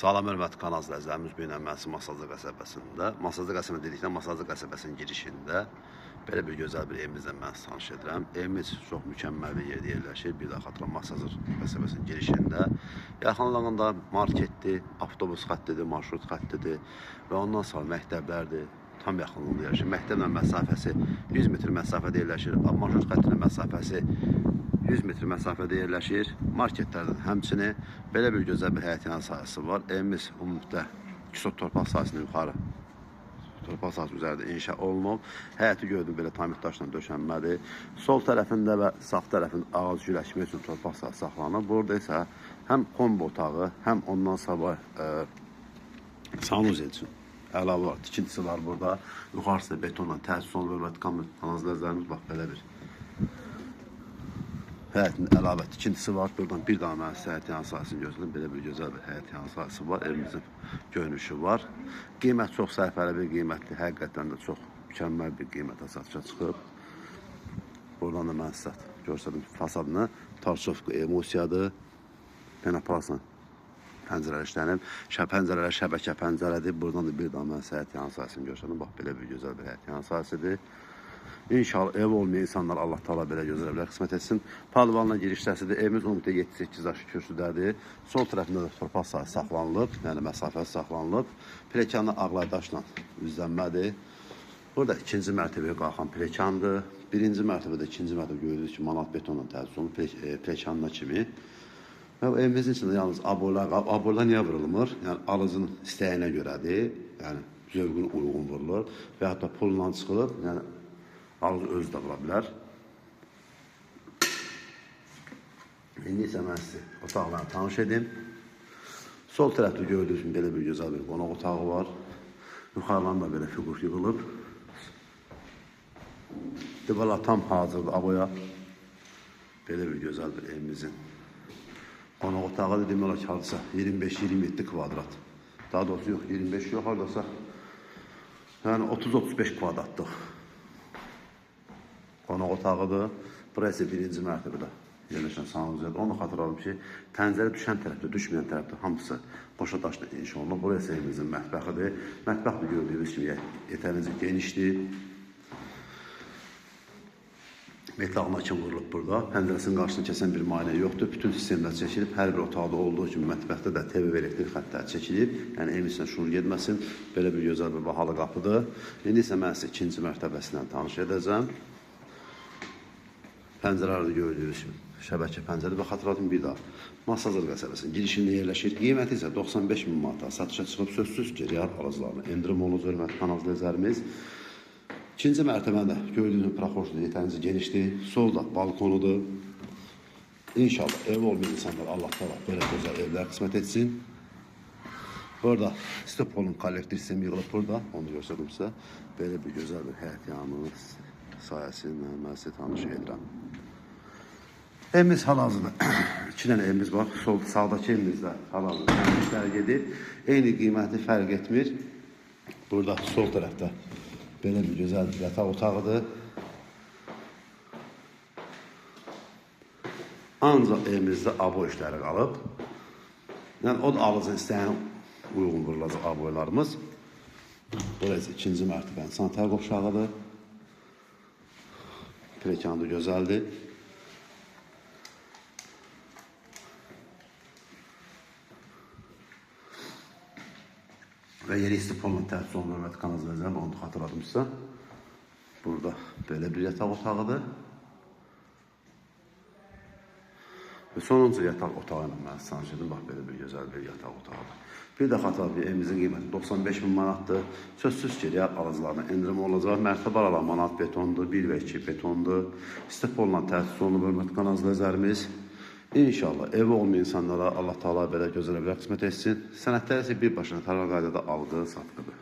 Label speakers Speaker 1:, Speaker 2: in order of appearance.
Speaker 1: Salam izləyicilərimiz bu gün əməlsi Masazlı qəsəbəsində, Masazlı qəsəbə dedikdə Masazlı qəsəbəsinin girişində belə bir gözəl bir evimizlə mən tanış edirəm. Evimiz çox mükəmməl bir yerdə yerləşir. Bir daha xatıram Masazlı qəsəbəsinin girişində. Yaxınlığında marketdir, avtobus xəttidir, marşrut xəttidir və ondan sonra məktəblərdir. Tam yaxınlığında yerləşir. Məktəblə məsafəsi 100 metr məsafədə yerləşir. Marşrut xəttinin məsafəsi 100 metr məsafədə yerləşir. Marketlərdən həmçinin belə bir gözəl bir həyət yanı sahəsi var. Evimiz ümumilikdə 2 sot torpaq sahəsindən yuxarı torpaq sahəsi üzərində inşa olunub. Həyəti gördüm belə tamir daşla döşənmədir. Sol tərəfində və sağ tərəfində ağac güləşmə üçün torpaq sahəsi saxlanıb. Burada isə həm kombi otağı, həm ondan sabah e, sanuz üçün əlavə var, tikintisi var burada. Yuxarısı betonla təsis olunur və kanalizasiyalarımız bax belə bir Həyətin əlavə tikintisi var. Buradan bir daha mən sizə həyət yanı sahəsini göstərim. Belə bir gözəl bir həyət yanı sahəsi var. Evimizin görünüşü var. Qiymət çox sərfəli bir qiymətdir. Həqiqətən də çox mükəmməl bir qiymətə satışa çıxıb. Buradan da mən sizə göstərdim fasadını. Tarçovka emosiyadır. Penaplasla pəncərələr işlənib. Şə pəncərələr şəbəkə pəncərədir. Buradan da bir daha mən sizə həyət yanı sahəsini göstərdim. Bax belə bir gözəl bir həyət yanı sahəsidir. İnşallah ev olmayan insanlar Allah Taala belə gözəl evlər qismət etsin. Palvanla girişdəsidir. Evimiz ümumilikdə 7-8 daş kürsüdədir. Sol tərəfində də torpaq sahəsi saxlanılıb, yəni məsafəsi saxlanılıb. Plekanı ağlay daşla üzlənmədir. Burada ikinci mərtəbəyə qalxan plekandır. Birinci mərtəbədə ikinci mərtəbə gördüyünüz kimi manat betonla təzyiq olunub plek- e, kimi. Və evimizin içində yalnız aborlar, aborlar niyə vurulmur? Yəni alıcının istəyinə görədir. Yəni zövqünə uyğun vurulur və hətta pulla çıxılıb, yəni alıcı özü də vura bilər. İndi isə mən sizə otaqlarını tanış edim. Sol tərəfdə gördüyünüz kimi belə bir gözəl bir qonaq otağı var. Yuxarıdan da belə fiqur yığılıb. Divarlar tam hazırdır aboya. Belə bir gözəl bir evimizin qonaq otağı da demək olar ki, hardasa 25-27 kvadrat. Daha doğrusu yox, 25 yox, hardasa yəni 30-35 kvadratlıq qonaq otağıdır. Burası birinci mərtəbədə yerləşən sanusiyadır. Onu xatırladım ki, pəncərə düşən tərəfdə, düşməyən tərəfdə hamısı qoşa daşla inşa olunub. Burası evimizin mətbəxidir. Mətbəx də gördüyünüz kimi yetərincə genişdir. Metal makin vurulub burada. Pəncərəsinin qarşısını kəsən bir maneə yoxdur. Bütün sistemlər çəkilib. Hər bir otaqda olduğu kimi mətbəxdə də TV və elektrik xəttləri çəkilib. Yəni evin içində şur getməsin. Belə bir gözəl bir bahalı qapıdır. İndi isə mən sizə ikinci mərtəbəsindən tanış edəcəm. Pəncərələrdə gördüyünüz kimi şəbəkə pəncərə və xatırladım bir daha. Masazır qəsəbəsinin girişində yerləşir. Qiyməti isə 95 min manata satışa çıxıb sözsüz ki, real alıcılarına endirim olunur hörmətli kanal izləyicilərimiz. İkinci mərtəbədə gördüyünüz proporsiyon yetərincə genişdir. Solda balkonudur. İnşallah ev olmayan insanlar Allah təala belə gözəl evlər qismət etsin. Burada Stepol'un kollektiv sistemi yığılıb burada. Onu göstərdim sizə. Belə bir gözəl bir həyət yanı sayəsində mən sizə tanış edirəm. Evimiz hal-hazırda iki dənə evimiz var. Sol sağdakı evimizdə hal-hazırda işlər gedir. Eyni qiyməti fərq etmir. Burada sol tərəfdə belə bir gözəl yataq otağıdır. Ancaq evimizdə abo işləri qalıb. Yəni o da alıcı istəyən uyğun vurulacaq aboylarımız. Burası ikinci mərtəbənin sanitar qovşağıdır. Plekanı da gözəldir. Və yeri istifolun təsis olunur hörmətli kanal izləyicilər, onu da xatırladım sizə. Burada belə bir yataq otağıdır. Və sonuncu yataq otağı ilə mən tanış edim. Bax belə bir gözəl bir yataq otağıdır. Bir də xatırladım evimizin qiyməti 95 min manatdır. Sözsüz ki, real alıcılarına endirim olacaq. Mərtəbə aralar manat betondur, 1 və 2 betondur. Stipolla təsis olunub hörmətli kanal izləyicilərimiz. İnşallah evi olmayan insanlara Allah Taala belə gözəl evlər qismət etsin. Sənədlər isə birbaşa tərəvə qaydada alğı, satqıdır.